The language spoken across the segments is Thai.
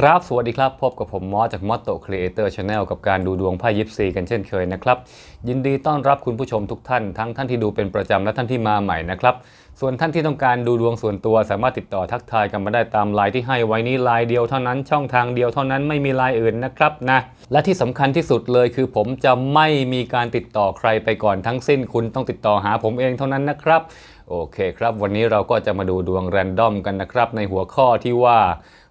ครับสวัสดีครับ พบกับผมมอสจาก Motto Creator Channel กับการดูดวงไพ่ยิปซีกันเช่นเคยนะครับ ยินดีต้อนรับคุณผู้ชมทุกท่าน ทั้งท่านที่ดูเป็นประจำและท่านที่มาใหม่นะครับ ส่วนท่านที่ต้องการดูดวงส่วนตัวสามารถติดต่อทักทายกันมาได้ตามไลน์ที่ให้ไว้นี้ไลน์เดียวเท่านั้นช่องทางเดียวเท่านั้นไม่มีไลน์อื่นนะครับนะและที่สำคัญที่สุดเลยคือผมจะไม่มีการติดต่อใครไปก่อนทั้งสิ้น คุณต้องติดต่อหาผมเองเท่านั้นนะครับโอเคครับ วันนี้เราก็จะมาดูดวงแรนดอมกันนะครับในหัวข้อที่ว่า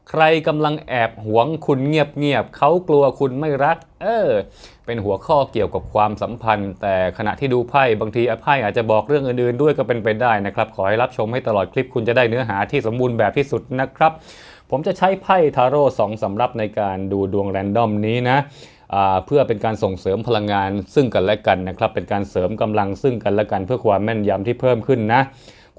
ใครกำลังแอบหวงคุณเงียบๆเขากลัวคุณไม่รัก เออ เป็นหัวข้อเกี่ยวกับความสัมพันธ์ แต่ขณะที่ดูไพ่บางทีไพ่อาจจะบอกเรื่องอื่นๆ ด้วยก็เป็นไปได้นะครับ ขอให้รับชมให้ตลอดคลิปคุณจะได้เนื้อหาที่สมบูรณ์แบบที่สุดนะครับ ผมจะใช้ไพ่ทาโร่สองสำรับในการดูดวงแรนดอมนี้นะเพื่อเป็นการส่งเสริมพลังงานซึ่งกันและกันนะครับ เป็นการเสริมกำลังซึ่งกันและกัน เพื่อความแม่นยำที่เพิ่มขึ้นนะ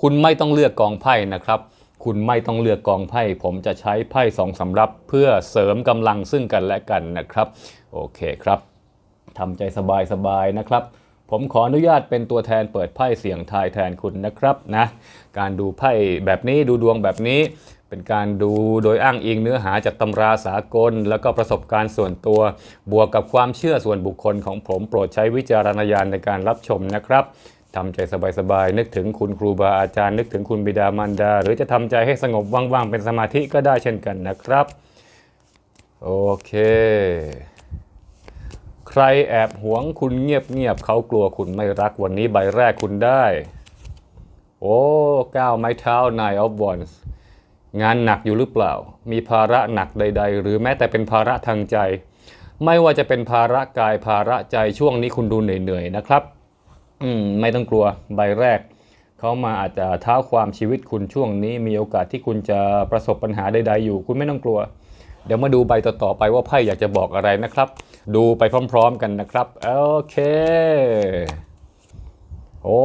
คุณไม่ต้องเลือกกองไพ่นะครับ คุณไม่ต้องเลือกกองไพ่ ผมจะใช้ไพ่สองสำรับ เพื่อเสริมกำลังซึ่งกันและกันนะครับ โอเคครับทำใจสบายๆนะครับ ผมขออนุญาตเป็นตัวแทนเปิดไพ่เสียงทายแทนคุณนะครับนะการดูไพ่แบบนี้ดูดวงแบบนี้ เป็นการดูโดยอ้างอิงเนื้อหาจากตำราสากล แล้วก็ประสบการณ์ส่วนตัว บวกกับความเชื่อส่วนบุคคลของผมโปรดใช้วิจารณญาณในการรับชมนะครับ ทำใจสบายๆนึกถึงคุณครูบาอาจารย์ นึกถึงคุณบิดามารดา หรือจะทำใจให้สงบว่างๆเป็นสมาธิก็ได้เช่นกันนะครับ โอเค ใครแอบหวงคุณเงียบๆเขากลัวคุณไม่รักวันนี้ใบแรกคุณได้ โอ้ก้าวไม้เท้า Nine of Wands งานหนักอยู่หรือเปล่า มีภาระหนักใด ๆ หรือแม้แต่เป็นภาระทางใจ ไม่ว่าจะเป็นภาระกายภาระใจช่วงนี้คุณดูเหนื่อยๆนะครับ อืมไม่ต้องกลัวใบแรก เขามาอาจจะท้าความชีวิตคุณช่วงนี้ มีโอกาสที่คุณจะประสบปัญหาใด ๆ อยู่ คุณไม่ต้องกลัว เดี๋ยวมาดูใบต่อๆไปว่าไพ่อยากจะบอกอะไรนะครับ ดูไปพร้อม ๆ กันนะครับโอเคโอ้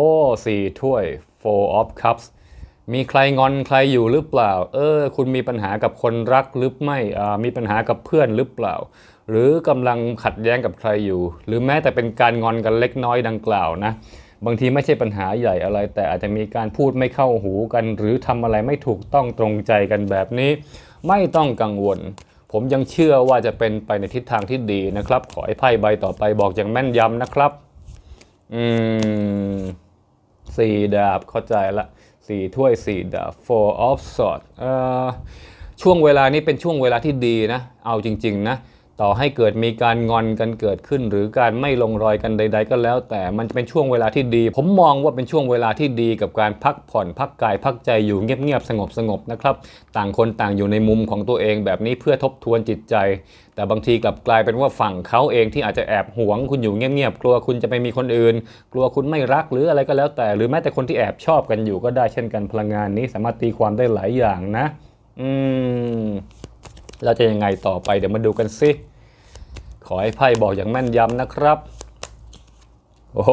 สี่ถ้วย four of cups มีใครงอนใครอยู่หรือเปล่า เออ คุณมีปัญหากับคนรักหรือไม่อ่ามีปัญหากับเพื่อนหรือเปล่า หรือกำลังขัดแย้งกับใครอยู่ หรือแม้แต่เป็นการงอนกันเล็กน้อยดังกล่าวนะ บางทีไม่ใช่ปัญหาใหญ่อะไร แต่อาจจะมีการพูดไม่เข้าหูกัน หรือทำอะไรไม่ถูกต้องตรงใจกันแบบนี้ ไม่ต้องกังวล ผมยังเชื่อว่าจะเป็นไปในทิศทางที่ดีนะครับ ขอให้ไพ่ใบต่อไปบอกอย่างแม่นยำนะครับ อืมสี่ดาบเข้าใจละ สี่ถ้วยสี่ดาบ four of swords ช่วงเวลานี้เป็นช่วงเวลาที่ดีนะ เอาจริง ๆ นะ ต่อให้เกิดมีการงอนกันเกิดขึ้น หรือการไม่ลงรอยกันใด ๆ ก็แล้ว แต่มันจะเป็นช่วงเวลาที่ดี ผมมองว่าเป็นช่วงเวลาที่ดีกับการพักผ่อน พักกาย พักใจอยู่เงียบๆสงบๆนะครับ ต่างคนต่างอยู่ในมุมของตัวเองแบบนี้เพื่อทบทวนจิตใจ แต่บางทีกลับกลายเป็นว่าฝั่งเขาเองที่อาจจะแอบหวงคุณอยู่เงียบๆกลัวคุณจะไปมีคนอื่น กลัวคุณไม่รักหรืออะไรก็แล้วแต่ หรือแม้แต่คนที่แอบชอบกันอยู่ก็ได้เช่นกันพลังงานนี้สามารถตีความได้หลายอย่างนะ อืมเราจะยังไงต่อไปเดี๋ยวมาดูกันสิ อให้ไพ่บอกอย่างแม่นยำนะครับ โอ้โห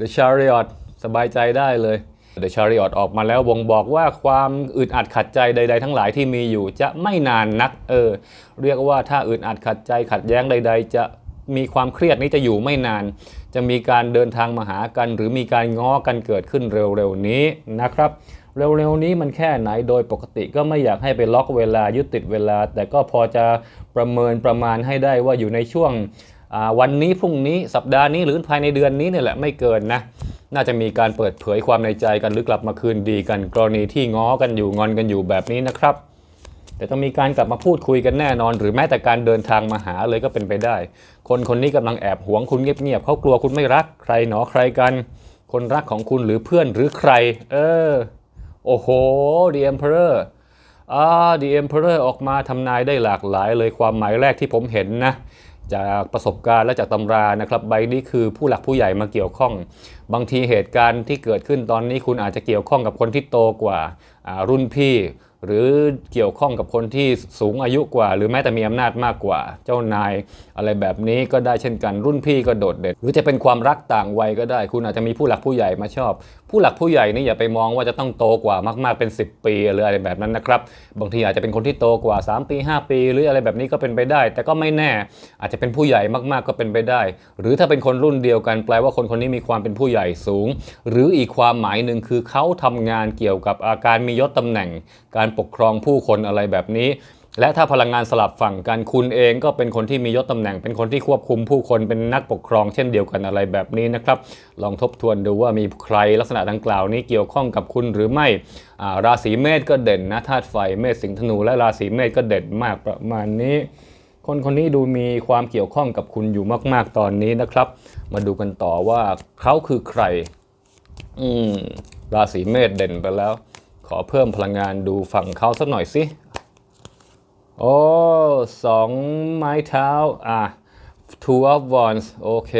The Chariot สบายใจได้เลย The Chariot ออกมาแล้วบ่งบอกว่าความอึดอัดขัดใจใด ๆ ทั้งหลายที่มีอยู่จะไม่นานนัก เออ เรียกว่าถ้าอึดอัดขัดใจขัดแย้งใด ๆ จะมีความเครียดนี้จะอยู่ไม่นาน จะมีการเดินทางมาหากัน หรือมีการง้อกันเกิดขึ้นเร็วๆนี้นะครับ เร็วๆนี้มันแค่ไหนโดยปกติก็ไม่อยากให้ไปล็อกเวลายึดติดเวลา แต่ก็พอจะประเมินประมาณให้ได้ว่าอยู่ในช่วงวันนี้พรุ่งนี้สัปดาห์นี้หรือภายในเดือนนี้เนี่ยแหละไม่เกินนะน่าจะมีการเปิดเผยความในใจกันหรือกลับมาคืนดีกันกรณีที่ง้อกันอยู่งอนกันอยู่แบบนี้นะครับ แต่ต้องมีการกลับมาพูดคุยกันแน่นอน หรือแม้แต่การเดินทางมาหาเลยก็เป็นไปได้ คนคนนี้กำลังแอบหวงคุณเงียบๆเขากลัวคุณไม่รักใครหนอใครกัน คนรักของคุณหรือเพื่อนหรือใคร เออ โอ้โห The Emperor อ่า The Emperor ออกมาทำนายได้หลากหลายเลยความหมายแรกที่ผมเห็นนะจากประสบการณ์และจากตำรานะครับใบนี้คือผู้หลักผู้ใหญ่มาเกี่ยวข้อง บางทีเหตุการณ์ที่เกิดขึ้นตอนนี้คุณอาจจะเกี่ยวข้องกับคนที่โตกว่าอ่ารุ่นพี่ หรือเกี่ยวข้องกับคนที่สูงอายุกว่า หรือแม้แต่มีอำนาจมากกว่า เจ้านายอะไรแบบนี้ก็ได้เช่นกันรุ่นพี่ก็โดดเด่นหรือจะเป็นความรักต่างวัยก็ได้ คุณอาจจะมีผู้หลักผู้ใหญ่มาชอบ ผู้หลักผู้ใหญ่นี่อย่าไปมองว่าจะต้องโตกว่ามาก ๆเป็น 10 ปีหรืออะไรแบบนั้นนะครับ บางทีอาจจะเป็นคนที่โตกว่า 3 ปี 5 ปี หรืออะไรแบบนี้ก็เป็นไปได้ แต่ก็ไม่แน่ อาจจะเป็นผู้ใหญ่มากๆก็เป็นไปได้ หรือถ้าเป็นคนรุ่นเดียวกันแปลว่าคนคนนี้มีความเป็นผู้ใหญ่สูง หรืออีกความหมายหนึ่งคือเขาทำงานเกี่ยวกับอาการมียศตำแหน่ง การปกครองผู้คนอะไรแบบนี้ และถ้าพลังงานสลับฝั่งกันคุณเองก็เป็นคนที่มียศตำแหน่ง เป็นคนที่ควบคุมผู้คนเป็นนักปกครองเช่นเดียวกันอะไรแบบนี้นะครับ ลองทบทวนดูว่ามีใครลักษณะดังกล่าวนี้เกี่ยวข้องกับคุณหรือไม่ราศีเมษก็เด่นนะธาตุไฟเมษสิงห์ธนูและราศีเมษก็เด่นมากประมาณนี้ คนคนนี้ดูมีความเกี่ยวข้องกับคุณอยู่มาก ๆตอนนี้นะครับ มาดูกันต่อว่าเขาคือใคร อืมราศีเมษเด่นไปแล้ว ขอเพิ่มพลังงานดูฝั่งเขาสักหน่อยสิ โอ้สองไม้เท้า อะ two of wands โอเค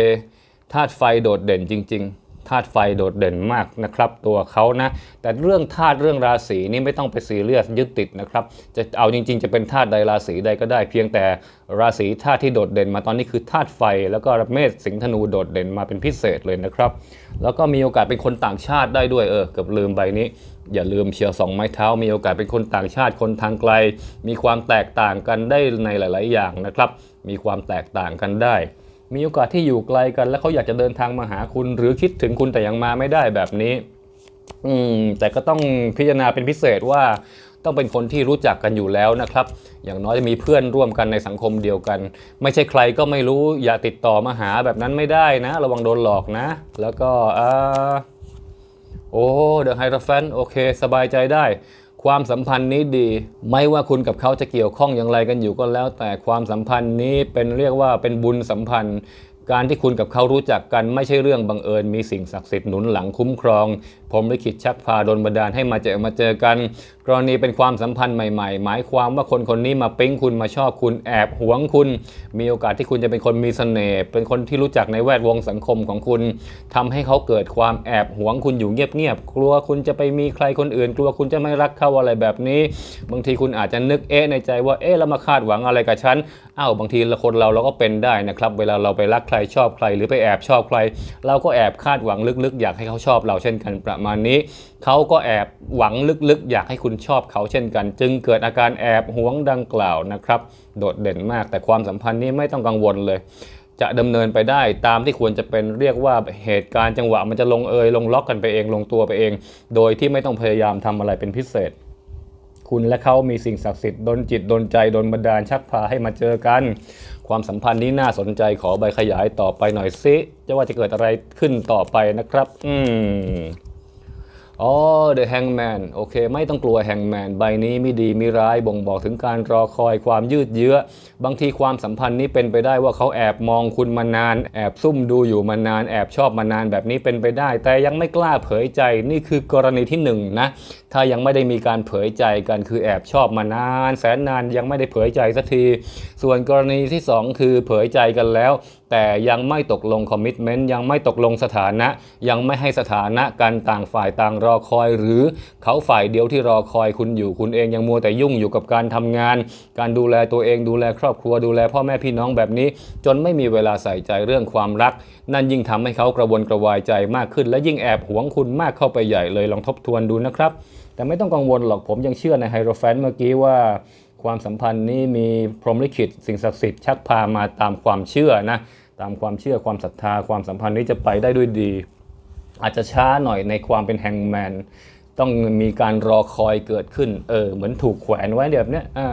ธาตุไฟโดดเด่นจริง ๆ ธาตุไฟโดดเด่นมากนะครับตัวเขานะแต่เรื่องธาตุเรื่องราศีนี่ไม่ต้องไปซีเรียสยึดติดนะครับจะเอาจริง ๆ จะเป็นธาตุใดราศีใดก็ได้ เพียงแต่ราศีธาตุที่โดดเด่นมาตอนนี้คือธาตุไฟ แล้วก็เมษสิงห์ธนูโดดเด่นมาเป็นพิเศษเลยนะครับแล้วก็มีโอกาสเป็นคนต่างชาติได้ด้วยเออเกือบลืมใบนี้อย่าลืมเชียร์สองไม้เท้า มีโอกาสเป็นคนต่างชาติคนทางไกล มีความแตกต่างกันได้ในหลาย ๆ อย่างนะครับ มีความแตกต่างกันได้ มีโอกาสที่อยู่ไกลกัน แล้วเขาอยากจะเดินทางมาหาคุณ หรือคิดถึงคุณแต่ยังมาไม่ได้แบบนี้ อืม แต่ก็ต้องพิจารณาเป็นพิเศษว่าต้องเป็นคนที่รู้จักกันอยู่แล้วนะครับ อย่างน้อยจะมีเพื่อนร่วมกันในสังคมเดียวกัน ไม่ใช่ใครก็ไม่รู้อย่าติดต่อมาหาแบบนั้นไม่ได้นะ ระวังโดนหลอกนะ แล้วก็อ่าโอ้เดอะไฮร์แฟนโอเค สบายใจได้ ความสัมพันธ์นี้ดี ไม่ว่าคุณกับเขาจะเกี่ยวข้องอย่างไรกันอยู่ก็แล้ว แต่ความสัมพันธ์นี้เป็นเรียกว่าเป็นบุญสัมพันธ์ การที่คุณกับเขารู้จักกันไม่ใช่เรื่องบังเอิญ มีสิ่งศักดิ์สิทธิ์หนุนหลังคุ้มครอง ผมลิขิตชักพาดนบันดาลให้มาเจอมาเจอกัน กรณีเป็นความสัมพันธ์ใหม่ๆ หมายความว่าคนคนนี้มาปิ๊งคุณมาชอบคุณแอบหวงคุณ มีโอกาสที่คุณจะเป็นคนมีเสน่ห์เป็นคนที่รู้จักในแวดวงสังคมของคุณทำให้เขาเกิดความแอบหวงคุณอยู่เงียบๆกลัวคุณจะไปมีใครคนอื่น กลัวคุณจะไม่รักเขาอะไรแบบนี้ บางทีคุณอาจจะนึกเอ๊ะในใจว่าเอ๊ะแล้วมาคาดหวังอะไรกับฉันอ้าวบางทีละคนเราเราก็เป็นได้นะครับเวลาเราไปรักใครชอบใคร หรือไปแอบชอบใคร เราก็แอบคาดหวังลึกๆ อยากให้เขาชอบเราเช่นกันประมาณนี้เขาก็แอบหวังลึกๆ อยากให้คุณชอบเขาเช่นกัน จึงเกิดอาการแอบหวงดังกล่าวนะครับ โดดเด่นมากแต่ความสัมพันธ์นี้ไม่ต้องกังวลเลย จะดำเนินไปได้ตามที่ควรจะเป็นเรียกว่าเหตุการณ์จังหวะมันจะลงเอยลงล็อกกันไปเองลงตัวไปเอง โดยที่ไม่ต้องพยายามทำอะไรเป็นพิเศษ คุณและเขามีสิ่งศักดิ์สิทธิ์ดนจิตดนใจดนบันดาลชักพาให้มาเจอกัน ความสัมพันธ์นี้น่าสนใจขอใบขยายต่อไปหน่อยสิจะว่าจะเกิดอะไรขึ้นต่อไปนะครับ อืม อ๋อ The Hangman โอเค ไม่ต้องกลัว Hangman ใบนี้ไม่ดีไม่ร้ายบ่งบอกถึงการรอคอยความยืดเยื้อ บางทีความสัมพันธ์นี้เป็นไปได้ว่าเขาแอบมองคุณมานาน แอบซุ่มดูอยู่มานาน แอบชอบมานานแบบนี้เป็นไปได้ แต่ยังไม่กล้าเผยใจ นี่คือกรณีที่หนึ่งนะถ้ายังไม่ได้มีการเผยใจกันคือแอบชอบมานาน แสนนานยังไม่ได้เผยใจสักที ส่วนกรณีที่สองคือเผยใจกันแล้ว แต่ยังไม่ตกลงคอมมิชเมนต์ยังไม่ตกลงสถานะ ยังไม่ให้สถานะกันต่างฝ่ายต่างรอคอย หรือเขาฝ่ายเดียวที่รอคอยคุณอยู่คุณเองยังมัวแต่ยุ่งอยู่กับการทำงาน การดูแลตัวเองดูแลครอบครัวดูแลพ่อแม่พี่น้องแบบนี้ จนไม่มีเวลาใส่ใจเรื่องความรัก นั่นยิ่งทำให้เขากระวนกระวายใจมากขึ้น และยิ่งแอบหวงคุณมากเข้าไปใหญ่เลยลองทบทวนดูนะครับ แต่ไม่ต้องกังวลหรอกผมยังเชื่อในไฮโรแฟนเมื่อกี้ว่าความสัมพันธ์นี้มีพรหมลิขิตสิ่งศักดิ์สิทธิ์ชักพามาตามความเชื่อนะตามความเชื่อความศรัทธาความสัมพันธ์นี้จะไปได้ด้วยดี อาจจะช้าหน่อยในความเป็นแฮงแมนต้องมีการรอคอยเกิดขึ้น เออ เหมือนถูกแขวนไว้แบบเนี้ยอ่า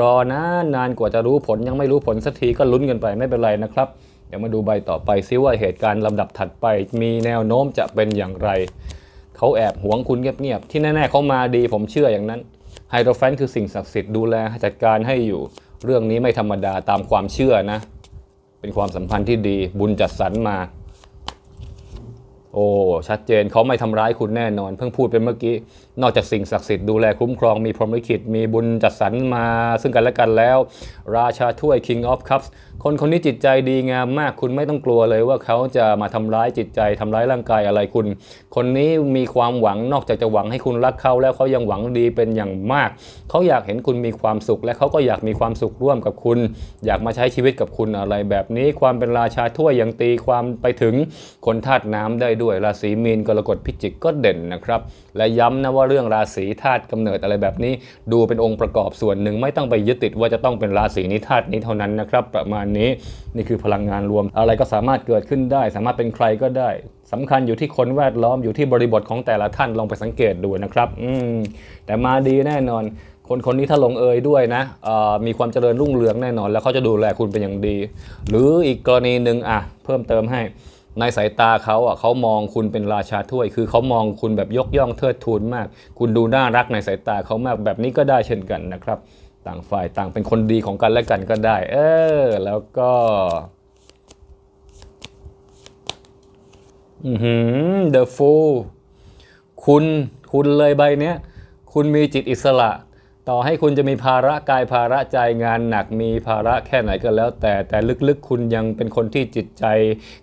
รอนานนานกว่าจะรู้ผลยังไม่รู้ผลสักทีก็ลุ้นกันไปไม่เป็นไรนะครับ เดี๋ยวมาดูใบต่อไปซิว่าเหตุการณ์ลำดับถัดไป มีแนวโน้มจะเป็นอย่างไร เขาแอบหวงคุณเงียบๆ ที่แน่ๆเขามาดีผมเชื่ออย่างนั้น ไฮโดรแฟนคือสิ่งศักดิ์สิทธิ์ดูแลจัดการให้อยู่ เรื่องนี้ไม่ธรรมดาตามความเชื่อนะ เป็นความสัมพันธ์ที่ดีบุญจัดสรรมา โอ้ ชัดเจนเขาไม่ทำร้ายคุณแน่นอน เพิ่งพูดไปเมื่อกี้นอกจากสิ่งศักดิ์สิทธิ์ดูแลคุ้มครองมีพรหมลิขิตมีบุญจัดสรรมาซึ่งกันและกันแล้ว ราชาถ้วย King of Cups คนคนนี้จิตใจดีงามมากคุณไม่ต้องกลัวเลยว่าเขาจะมาทำร้ายจิตใจทำร้ายร่างกายอะไรคุณ คนนี้มีความหวังนอกจากจะหวังให้คุณรักเขาแล้วเขายังหวังดีเป็นอย่างมาก เขาอยากเห็นคุณมีความสุข และเขาก็อยากมีความสุขร่วมกับคุณ อยากมาใช้ชีวิตกับคุณอะไรแบบนี้ความเป็นราชาถ้วยยังตีความไปถึงคนธาตุน้ำได้ด้วยราศีมีนกรกฎพิจิกก็เด่นนะครับ และย้ำนะว่าเรื่องราศีธาตุกำเนิดอะไรแบบนี้ ดูเป็นองค์ประกอบส่วนหนึ่งไม่ต้องไปยึดติดว่าจะต้องเป็นราศีนี้ธาตุนี้เท่านั้นนะครับประมาณนี้นี่คือพลังงานรวม อะไรก็สามารถเกิดขึ้นได้ สามารถเป็นใครก็ได้สำคัญอยู่ที่คนแวดล้อมอยู่ที่บริบทของแต่ละท่านลองไปสังเกตดูนะครับอืมแต่มาดีแน่นอนคนคนนี้ถ้าลงเอยด้วยนะมีความเจริญรุ่งเรืองแน่นอน แล้วเขาจะดูแลคุณเป็นอย่างดี หรืออีกกรณีหนึ่งอะ เพิ่มเติมให้ ในสายตาเขาอะเขามองคุณเป็นราชาถ้วย คือเขามองคุณแบบยกย่องเทิดทูนมาก คุณดูน่ารักในสายตาเขามากแบบนี้ก็ได้เช่นกันนะครับ ต่างฝ่ายต่างเป็นคนดีของกันและกันก็ได้ เออ แล้วก็อือหือ The Fool คุณคุณเลยใบเนี้ย คุณมีจิตอิสระ ต่อให้คุณจะมีภาระกายภาระใจงานหนักมีภาระแค่ไหนก็แล้ว แต่แต่ลึกๆ คุณยังเป็นคนที่จิตใจ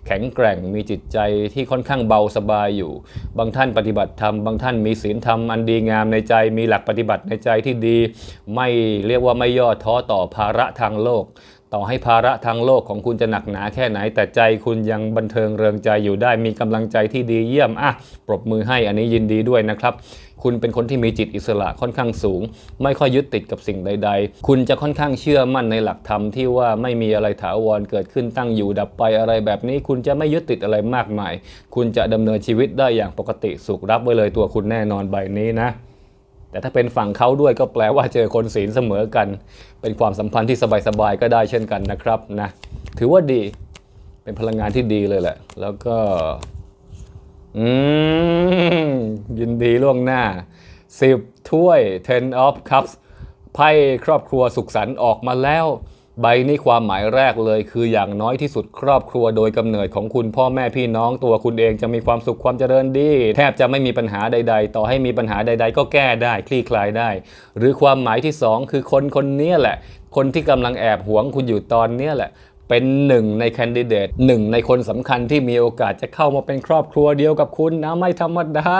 แข็งแกร่งมีจิตใจที่ค่อนข้างเบาสบายอยู่ บางท่านปฏิบัติธรรมบางท่านมีศีลธรรมอันดีงามในใจ มีหลักปฏิบัติในใจที่ดี ไม่เรียกว่าไม่ย่อท้อต่อภาระทางโลก ต่อให้ภาระทางโลกของคุณจะหนักหนาแค่ไหน แต่ใจคุณยังบันเทิงเริงใจอยู่ได้มีกำลังใจที่ดีเยี่ยมอะปรบมือให้อันนี้ยินดีด้วยนะครับ คุณเป็นคนที่มีจิตอิสระค่อนข้างสูง ไม่ค่อยยึดติดกับสิ่งใด ๆ คุณจะค่อนข้างเชื่อมั่นในหลักธรรมที่ว่าไม่มีอะไรถาวรเกิดขึ้นตั้งอยู่ดับไปอะไรแบบนี้ คุณจะไม่ยึดติดอะไรมากมาย คุณจะดำเนินชีวิตได้อย่างปกติสุขรับไว้เลยตัวคุณแน่นอนใบนี้นะแต่ถ้าเป็นฝั่งเขาด้วยก็แปลว่าเจอคนศีลเสมอกัน เป็นความสัมพันธ์ที่สบายๆก็ได้เช่นกันนะครับนะถือว่าดีเป็นพลังงานที่ดีเลยแหละ แล้วก็ อืม ยินดีล่วงหน้า 10 ถ้วย ten of cups ไพ่ครอบครัวสุขสันต์ออกมาแล้ว ใบนี้ความหมายแรกเลยคืออย่างน้อยที่สุดครอบครัวโดยกำเนิดของคุณพ่อแม่พี่น้องตัวคุณเองจะมีความสุขความเจริญดี แทบจะไม่มีปัญหาใด ๆ ต่อให้มีปัญหาใด ๆ ก็แก้ได้คลี่คลายได้ หรือความหมายที่สองคือคนคนนี้แหละ คนที่กำลังแอบหวงคุณอยู่ตอนเนี้แหละ เป็นหนึ่งในแคนดิเดตหนึ่งในคนสำคัญที่มีโอกาสจะเข้ามาเป็นครอบครัวเดียวกับคุณนะไม่ธรรมดา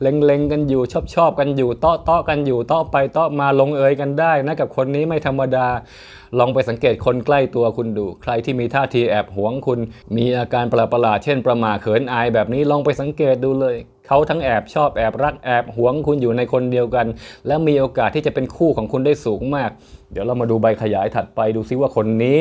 เล็งๆกันอยู่ชอบชอบกันอยู่เตาะเตาะๆกันอยู่เตาะไปเตาะมาลงเอยกันได้นะกับคนนี้ไม่ธรรมดา ลองไปสังเกตคนใกล้ตัวคุณดู ใครที่มีท่าทีแอบหวงคุณ มีอาการประหลาดๆเช่นประหมาเขินอายแบบนี้ลองไปสังเกตดูเลยเขาทั้งแอบชอบแอบรักแอบหวงคุณอยู่ในคนเดียวกัน และมีโอกาสที่จะเป็นคู่ของคุณได้สูงมาก เดี๋ยวเรามาดูใบขยายถัดไปดูซิว่าคนนี้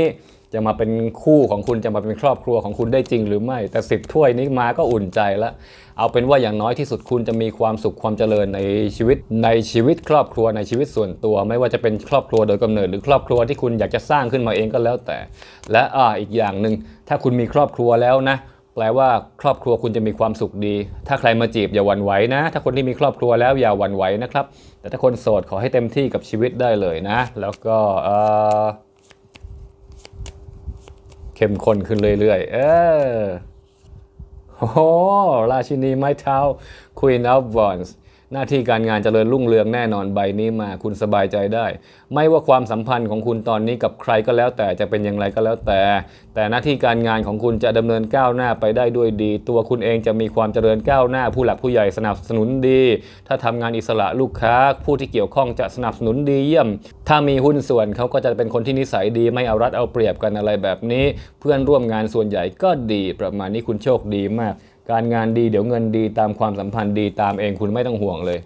จะมาเป็นคู่ของคุณจะมาเป็นครอบครัวของคุณได้จริงหรือไม่ แต่สิบถ้วยนี้มาก็อุ่นใจแล้ว เอาเป็นว่าอย่างน้อยที่สุดคุณจะมีความสุขความเจริญในชีวิต ในชีวิตครอบครัวในชีวิตส่วนตัว ไม่ว่าจะเป็นครอบครัวโดยกำเนิดหรือครอบครัวที่คุณอยากจะสร้างขึ้นมาเองก็แล้วแต่ และอ่าอีกอย่างหนึ่งถ้าคุณมีครอบครัวแล้วนะแปลว่าครอบครัวคุณจะมีความสุขดี ถ้าใครมาจีบอย่าหวั่นไหวนะ ถ้าคนที่มีครอบครัวแล้วอย่าหวั่นไหวนะครับ แต่ถ้าคนโสดขอให้เต็มที่กับชีวิตได้เลยนะ แล้วก็เออ เข้มข้นขึ้นเรื่อยๆ เออโอ้ราชินีไม้เท้า Queen of Wands หน้าที่การงานเจริญรุ่งเรืองแน่นอนใบนี้มาคุณสบายใจได้ ไม่ว่าความสัมพันธ์ของคุณตอนนี้กับใครก็แล้วแต่จะเป็นอย่างไรก็แล้วแต่ แต่หน้าที่การงานของคุณจะดำเนินก้าวหน้าไปได้ด้วยดี ตัวคุณเองจะมีความเจริญก้าวหน้า ผู้หลักผู้ใหญ่สนับสนุนดี ถ้าทำงานอิสระลูกค้า ผู้ที่เกี่ยวข้องจะสนับสนุนดีเยี่ยม ถ้ามีหุ้นส่วนเขาก็จะเป็นคนที่นิสัยดี ไม่เอารัดเอาเปรียบกันอะไรแบบนี้ เพื่อนร่วมงานส่วนใหญ่ก็ดีประมาณนี้คุณโชคดีมาก การงานดีเดี๋ยวเงินดีตามความสัมพันธ์ดีตามเองคุณไม่ต้องห่วงเลย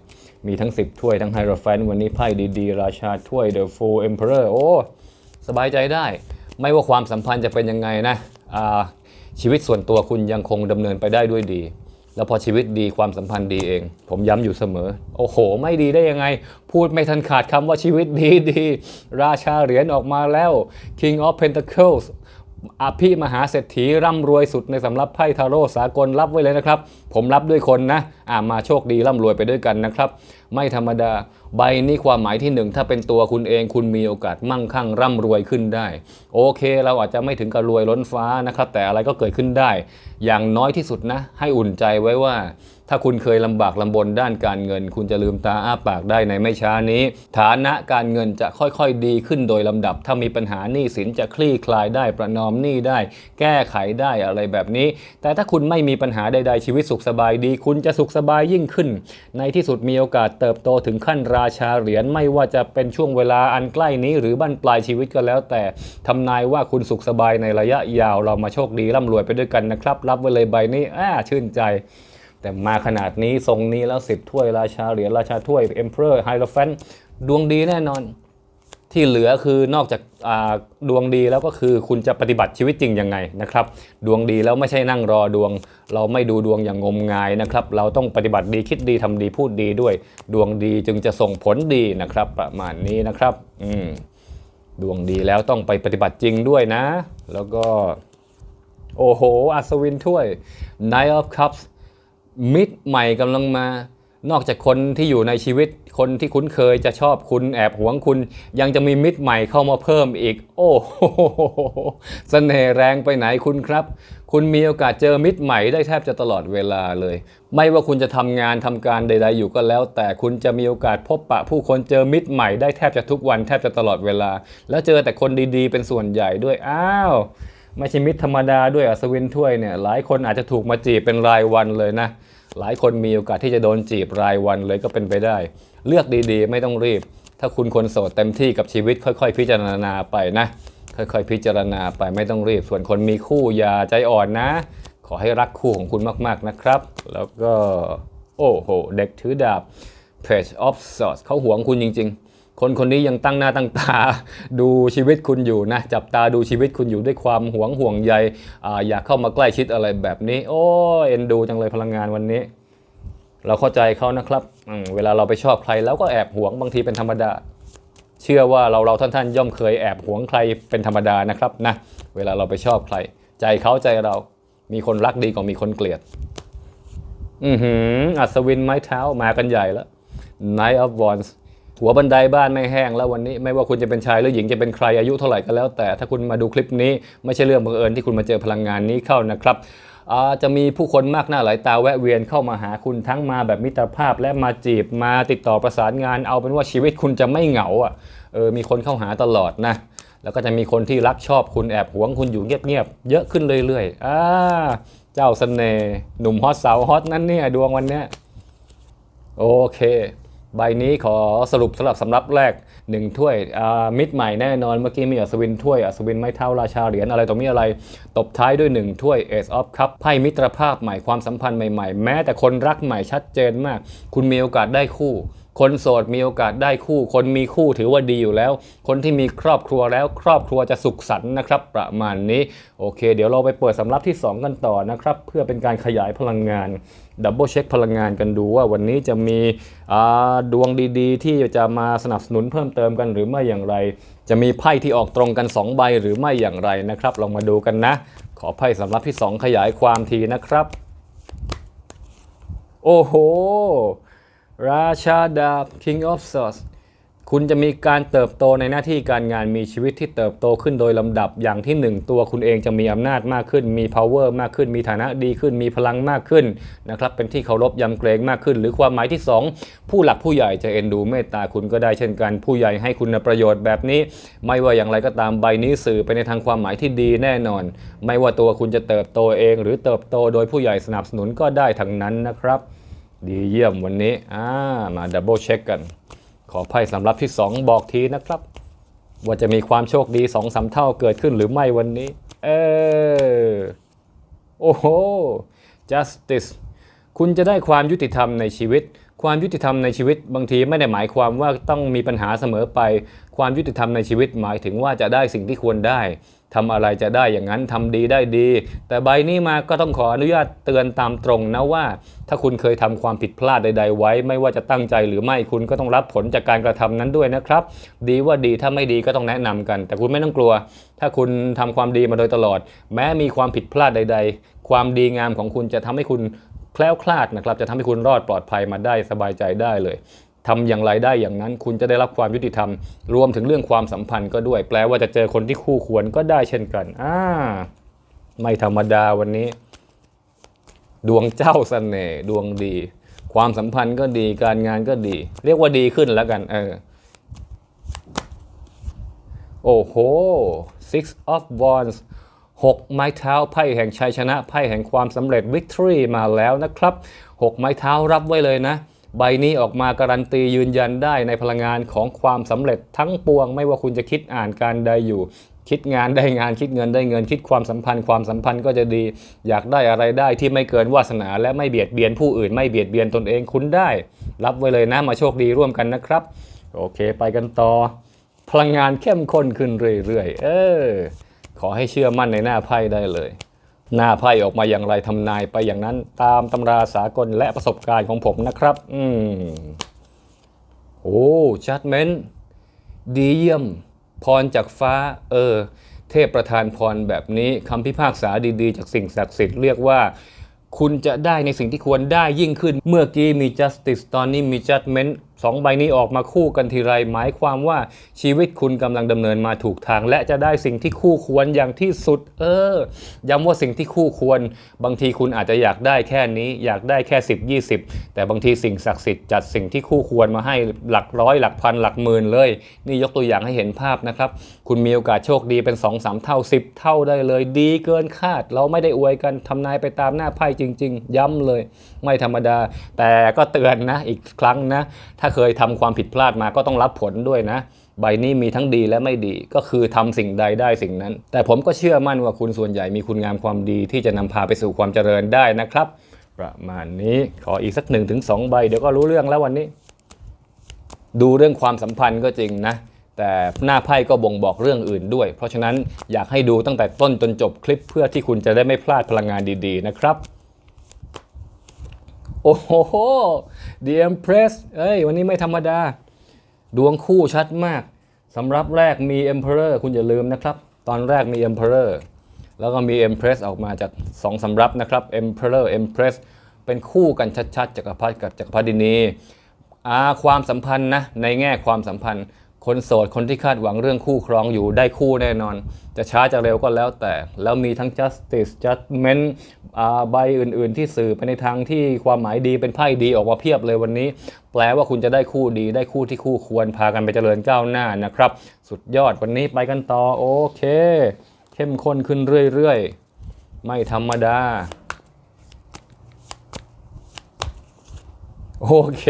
มีทั้ง 10 ถ้วยทั้งไฮโรแฟนวันนี้ไพ่ดีๆ ราชาถ้วย The Fool Emperor โอ้ สบายใจได้ ไม่ว่าความสัมพันธ์จะเป็นยังไงนะอาชีวิตส่วนตัวคุณยังคงดำเนินไปได้ด้วยดี แล้วพอชีวิตดีความสัมพันธ์ดีเอง ผมย้ำอยู่เสมอ โอ้โห ไม่ดีได้ยังไง พูดไม่ทันขาดคำว่าชีวิตดีดี ราชาเหรียญออกมาแล้ว King of Pentacles อภิมหาเศรษฐีร่ำรวยสุดในสำรับไพ่ทาโร่สากลรับไว้เลยนะครับ ผมรับด้วยคนนะมาโชคดีร่ำรวยไปด้วยกันนะครับ ไม่ธรรมดาใบนี้ความหมายที่หนึ่งถ้าเป็นตัวคุณเองคุณมีโอกาสมั่งคั่งร่ำรวยขึ้นได้ โอเค เราอาจจะไม่ถึงกับรวยล้นฟ้านะครับ แต่อะไรก็เกิดขึ้นได้ อย่างน้อยที่สุดนะ ให้อุ่นใจไว้ว่า ถ้าคุณเคยลำบากลำบนด้านการเงิน คุณจะลืมตาอ้าปากได้ในไม่ช้านี้ ฐานะการเงินจะค่อยๆ ดีขึ้นโดยลำดับ ถ้ามีปัญหาหนี้สินจะคลี่คลายได้ประนอมหนี้ได้ แก้ไขได้อะไรแบบนี้ แต่ถ้าคุณไม่มีปัญหาใดๆชีวิตสุขสบายดี คุณจะสุขสบายยิ่งขึ้น ในที่สุดมีโอกาสเติบโตถึงขั้นราชาเหรียญไม่ว่าจะเป็นช่วงเวลาอันใกล้นี้ หรือบั้นปลายชีวิตก็แล้ว แต่ทำนายว่าคุณสุขสบายในระยะยาวเรามาโชคดีร่ำรวยไปด้วยกันนะครับ รับไว้เลยใบนี้อ่าชื่นใจแต่มาขนาดนี้ทรงนี้แล้วสิบถ้วยราชาเหรียญราชาถ้วย Emperor h i e r o p h a n t ดวงดีแน่นอน ที่เหลือคือนอกจากาดวงดีแล้วก็คือคุณจะปฏิบัติชีวิตจริงยังไงนะครับ ดวงดีแล้วไม่ใช่นั่งรอดวง เราไม่ดูดวงอย่างงมงายนะครับ เราต้องปฏิบัติดีคิดดีทำดีพูดดีด้วย ดวงดีจึงจะส่งผลดีนะครับ ประมาณนี้นะครับ อืมดวงดีแล้วต้องไปปฏิบัติจริงด้วยนะ แล้วก็ โอ้โห อัศวินถ้วย Knight of Cups มิตรใหม่กำลังมา นอกจากคนที่อยู่ในชีวิต คนที่คุ้นเคยจะชอบคุณแอบหวงคุณ ยังจะมีมิตรใหม่เข้ามาเพิ่มอีก โอ้โหเสน่ห์แรงไปไหนคุณครับ คุณมีโอกาสเจอมิตรใหม่ได้แทบจะตลอดเวลาเลย ไม่ว่าคุณจะทำงานทำการใด ๆ อยู่ก็แล้ว แต่คุณจะมีโอกาสพบปะ ผู้คนเจอมิตรใหม่ได้แทบจะทุกวันแทบจะตลอดเวลา แล้วเจอแต่คนดีๆ เป็นส่วนใหญ่ด้วยอ้าวไม่ใช่มิตรธรรมดาด้วยอัศวินถ้วยเนี่ยหลายคนอาจจะถูกมาจีบเป็นรายวันเลยนะ หลายคนมีโอกาสที่จะโดนจีบรายวันเลยก็เป็นไปได้ เลือกดีๆ ไม่ต้องรีบ ถ้าคุณคนโสดเต็มที่กับชีวิต ค่อย ๆ พิจารณาไปนะ ค่อยๆ พิจารณาไปไม่ต้องรีบ ส่วนคนมีคู่อย่าใจอ่อนนะ ขอให้รักคู่ของคุณมากๆนะครับ แล้วก็โอ้โหเด็กถือดาบ Page of Swords เขาหวงคุณจริง ๆ คนคนนี้ยังตั้งหน้าตั้งตา ดูชีวิตคุณอยู่นะ จับตาดูชีวิตคุณอยู่ด้วยความหวงห่วงใยออยากเข้ามาใกล้ชิดอะไรแบบนี้ โอ้เอ็นดูจังเลยพลังงานวันนี้ เราเข้าใจเขานะครับ เวลาเราไปชอบใครแล้วก็แอบหวงบางทีเป็นธรรมดา เชื่อว่าเราเราท่านท่านๆย่อมเคยแอบหวงใครเป็นธรรมดานะครับนะเวลาเราไปชอบใคร ใจเขาใจเรามีคนรักดีกว่ามีคนเกลียด อือหืออัศวินไม้เท้ามากันใหญ่แล้ว Night of Wands หัวบันไดบ้านไม่แห้งแล้ววันนี้ไม่ว่าคุณจะเป็นชายหรือหญิงจะเป็นใครอายุเท่าไหร่ก็แล้วแต่ถ้าคุณมาดูคลิปนี้ไม่ใช่เรื่องบังเอิญที่คุณมาเจอพลังงานนี้เข้านะครับ จะมีผู้คนมากหน้าหลายตาแวะเวียนเข้ามาหาคุณทั้งมาแบบมิตรภาพและมาจีบมาติดต่อประสานงานเอาเป็นว่าชีวิตคุณจะไม่เหงาอะเออมีคนเข้าหาตลอดนะ แล้วก็จะมีคนที่รักชอบคุณแอบหวงคุณอยู่เงียบๆเยอะขึ้นเรื่อยๆอ่าเจ้าเสน่ห์หนุ่มฮอตสาวฮอตนั่นเนี่ยดวงวันเนี้ยโอเค ใบนี้ขอสรุปสำหรับสำรับแรก 1ถ้วยมิดใหม่แน่นอนเมื่อกี้มีอัศวินถ้วยอัศวินไม้เท้าราชาเหรียญอะไรต่อมีอะไร ตบท้ายด้วย 1 ถ้วย Ace of Cup ไพ่มิตรภาพใหม่ความสัมพันธ์ใหม่ๆ แม้แต่คนรักใหม่ชัดเจนมาก คุณมีโอกาสได้คู่ คนโสดมีโอกาสได้คู่ คนมีคู่ถือว่าดีอยู่แล้ว คนที่มีครอบครัวแล้วครอบครัวจะสุขสันต์นะครับ ประมาณนี้ โอเค เดี๋ยวเราไปเปิดสำรับที่ 2 กันต่อนะครับ เพื่อเป็นการขยายพลังงาน ดับเบิลเช็คพลังงานกันดูว่าวันนี้จะมีดวงดีๆ ที่จะมาสนับสนุนเพิ่มเติมกันหรือไม่อย่างไร จะมีไพ่ที่ออกตรงกัน 2 ใบหรือไม่อย่างไรนะครับ ลองมาดูกันนะ ขอไพ่สำรับที่ 2 ขยายความทีนะครับ โอ้โห ราชาดาบ King of Swords คุณจะมีการเติบโตในหน้าที่การงานมีชีวิตที่เติบโตขึ้นโดยลำดับอย่างที่หนึ่งตัวคุณเองจะมีอำนาจมากขึ้น มี power มากขึ้น มีฐานะดีขึ้น มีพลังมากขึ้นนะครับเป็นที่เคารพยำเกรงมากขึ้น หรือความหมายที่สองผู้หลักผู้ใหญ่จะเอ็นดูเมตตาคุณก็ได้เช่นกัน ผู้ใหญ่ให้คุณประโยชน์แบบนี้ ไม่ว่าอย่างไรก็ตามใบนี้สื่อไปในทางความหมายที่ดีแน่นอน ไม่ว่าตัวคุณจะเติบโตเอง หรือเติบโตโดยผู้ใหญ่สนับสนุนก็ได้ทั้งนั้นนะครับ ดีเยี่ยมวันนี้อ่ามาดับเบิลเช็คกัน ขอไพ่สำรับที่ 2 บอกทีนะครับ ว่าจะมีความโชคดีสองสาเท่าเกิดขึ้นหรือไม่วันนี้ เออ โอ้โห justice คุณจะได้ความยุติธรรมในชีวิต ความยุติธรรมในชีวิต บางทีไม่ได้หมายความว่าต้องมีปัญหาเสมอไป ความยุติธรรมในชีวิตหมายถึงว่าจะได้สิ่งที่ควรได้ ทำอะไรจะได้อย่างนั้นทำดีได้ดี แต่ใบนี้มาก็ต้องขออนุญาตเตือนตามตรงนะว่า ถ้าคุณเคยทำความผิดพลาดใด ๆ ไว้ ไม่ว่าจะตั้งใจหรือไม่คุณก็ต้องรับผลจากการกระทำนั้นด้วยนะครับ ดีว่าดีถ้าไม่ดีก็ต้องแนะนำกัน แต่คุณไม่ต้องกลัว ถ้าคุณทำความดีมาโดยตลอด แม้มีความผิดพลาดใด ๆ ความดีงามของคุณจะทำให้คุณแคล้วคลาดนะครับจะทำให้คุณรอดปลอดภัยมาได้สบายใจได้เลย ทำอย่างไรได้อย่างนั้น คุณจะได้รับความยุติธรรม รวมถึงเรื่องความสัมพันธ์ก็ด้วย แปลว่าจะเจอคนที่คู่ควรก็ได้เช่นกันอ่าไม่ธรรมดาวันนี้ ดวงเจ้าเสน่ห์ดวงดี ความสัมพันธ์ก็ดีการงานก็ดี เรียกว่าดีขึ้นแล้วกัน เออโอ้โห six of wands หกไม้เท้าไพ่แห่งชัยชนะไพ่แห่งความสำเร็จ victory มาแล้วนะครับหกไม้เท้ารับไว้เลยนะ ใบนี้ออกมาการันตียืนยันได้ในพลังงานของความสำเร็จทั้งปวงไม่ว่าคุณจะคิดอ่านการใดอยู่ คิดงานได้งานคิดเงินได้เงิน คิดความสัมพันธ์ความสัมพันธ์ก็จะดี อยากได้อะไรได้ที่ไม่เกินวาสนา และไม่เบียดเบียนผู้อื่น ไม่เบียดเบียนตนเองคุณได้ รับไว้เลยนะมาโชคดีร่วมกันนะครับ โอเค ไปกันต่อ พลังงานเข้มข้นขึ้นเรื่อยๆเออขอให้เชื่อมั่นในหน้าไพ่ได้เลย หน้าไพ่ออกมาอย่างไรทำนายไปอย่างนั้นตามตำราสากลและประสบการณ์ของผมนะครับ อืมโอ้จัดเมนดีเยี่ยม พรจากฟ้า เออ เทพประทานพรแบบนี้คำพิพากษาดีๆ จากสิ่งศักดิ์สิทธิ์เรียกว่า คุณจะได้ในสิ่งที่ควรได้ยิ่งขึ้น เมื่อกี้มี justice ตอนนี้มี judgment สองใบนี้ออกมาคู่กันทีไรหมายความว่าชีวิตคุณกำลังดำเนินมาถูกทาง และจะได้สิ่งที่คู่ควรอย่างที่สุด เออ ย้ำว่าสิ่งที่คู่ควร บางทีคุณอาจจะอยากได้แค่นี้ อยากได้แค่ 10 20 แต่บางทีสิ่งศักดิ์สิทธิ์จัดสิ่งที่คู่ควรมาให้หลักร้อยหลักพันหลักหมื่นเลย นี่ยกตัวอย่างให้เห็นภาพนะครับคุณมีโอกาสโชคดีเป็น 2 3 เท่า 10 เท่าได้เลย ดีเกินคาด เราไม่ได้อวยกันทำนายไปตามหน้าไพ่จริง ๆ ย้ำเลย ไม่ธรรมดา แต่ก็เตือนนะอีกครั้งนะ ถ้าเคยทำความผิดพลาดมาก็ต้องรับผลด้วยนะ ใบนี้มีทั้งดีและไม่ดีก็คือทำสิ่งใดได้สิ่งนั้น แต่ผมก็เชื่อมั่นว่าคุณส่วนใหญ่มีคุณงามความดีที่จะนำพาไปสู่ความเจริญได้นะครับ ประมาณนี้ขออีกสักหนึ่งถึงสองใบเดี๋ยวก็รู้เรื่องแล้ววันนี้ ดูเรื่องความสัมพันธ์ก็จริงนะ แต่หน้าไพ่ก็บ่งบอกเรื่องอื่นด้วย เพราะฉะนั้นอยากให้ดูตั้งแต่ต้นจนจบคลิปเพื่อที่คุณจะได้ไม่พลาดพลังงานดีๆนะครับ โอ้โห The Empress เอ้ย วันนี้ไม่ธรรมดา ดวงคู่ชัดมากสำรับแรกมี Emperor คุณอย่าลืมนะครับ ตอนแรกมี Emperor แล้วก็มี Empress ออกมาจากสองสำรับนะครับ Emperor Empress เป็นคู่กันชัดๆจักรพรรดิกับจักรพรรดินีอาความสัมพันธ์นะในแง่ความสัมพันธ์ คนโสดคนที่คาดหวังเรื่องคู่ครองอยู่ได้คู่แน่นอน จะช้าจะเร็วก็แล้วแต่ แล้วมีทั้ง justice judgment ใบอื่นๆ ที่สื่อไปในทางที่ความหมายดีเป็นไพ่ดีออกมาเพียบเลยวันนี้ แปลว่าคุณจะได้คู่ดีได้คู่ที่คู่ควรพากันไปเจริญก้าวหน้านะครับ สุดยอดวันนี้ไปกันต่อโอเค เข้มข้นขึ้นเรื่อยๆ ไม่ธรรมดาโอเค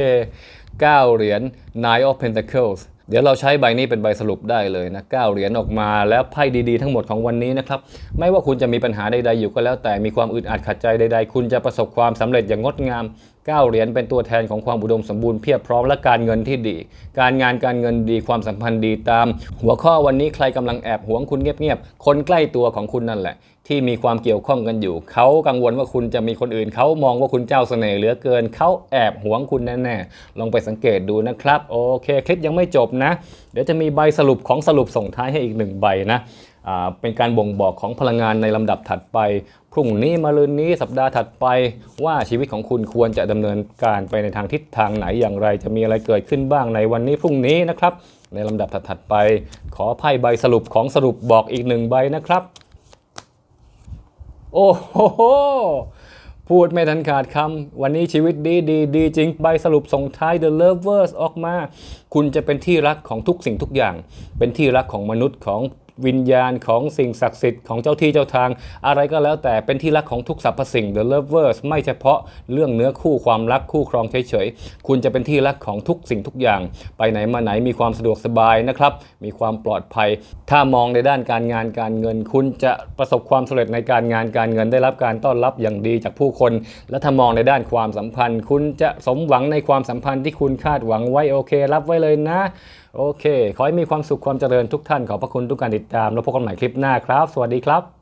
9เหรียญ Nine of Pentacles เดี๋ยวเราใช้ใบนี้เป็นใบสรุปได้เลยนะ9เหรียญออกมาแล้วไพ่ดีๆทั้งหมดของวันนี้นะครับ ไม่ว่าคุณจะมีปัญหาใดๆอยู่ก็แล้วแต่มีความอึดอัดขัดใจใดๆ คุณจะประสบความสำเร็จอย่างงดงาม 9 เหรียญเป็นตัวแทนของความอุดมสมบูรณ์เพียบพร้อมและการเงินที่ดี การงานการเงินดีความสัมพันธ์ดีตาม หัวข้อวันนี้ใครกำลังแอบหวงคุณเงียบๆ คนใกล้ตัวของคุณนั่นแหละ ที่มีความเกี่ยวข้องกันอยู่ เขากังวลว่าคุณจะมีคนอื่น เขามองว่าคุณเจ้าเสน่ห์เหลือเกิน เขาแอบหวงคุณแน่ๆ ลองไปสังเกตดูนะครับ โอเค คลิปยังไม่จบนะ เดี๋ยวจะมีใบสรุปของสรุปส่งท้ายให้อีกหนึ่งใบนะ เป็นการบ่งบอกของพลังงานในลำดับถัดไป พรุ่งนี้มะรืนนี้สัปดาห์ถัดไป ว่าชีวิตของคุณควรจะดำเนินการไปในทางทิศทางไหนอย่างไร จะมีอะไรเกิดขึ้นบ้างในวันนี้พรุ่งนี้นะครับ ในลำดับถัดๆไป ขอไพ่ใบสรุปของสรุปบอกอีกหนึ่งใบนะครับ โอ้โหพูดไม่ทันขาดคำ วันนี้ชีวิตดีดีดีจริง ใบสรุปส่งท้าย The Lovers ออกมา คุณจะเป็นที่รักของทุกสิ่งทุกอย่าง เป็นที่รักของมนุษย์ของ วิญญาณของสิ่งศักดิ์สิทธิ์ของเจ้าที่เจ้าทาง อะไรก็แล้วแต่เป็นที่รักของทุกสรรพสิ่ง The Lovers ไม่เฉพาะเรื่องเนื้อคู่ความรักคู่ครองเฉยๆ คุณจะเป็นที่รักของทุกสิ่งทุกอย่าง ไปไหนมาไหนมีความสะดวกสบายนะครับ มีความปลอดภัย ถ้ามองในด้านการงานการเงิน คุณจะประสบความสำเร็จในการงานการเงินได้รับการต้อนรับอย่างดีจากผู้คน และถ้ามองในด้านความสัมพันธ์ คุณจะสมหวังในความสัมพันธ์ที่คุณคาดหวังไว้โอเค รับไว้เลยนะ โอเค ขอให้มีความสุขความเจริญทุกท่าน ขอบพระคุณทุกการติดตาม แล้วพบกันใหม่คลิปหน้าครับ สวัสดีครับ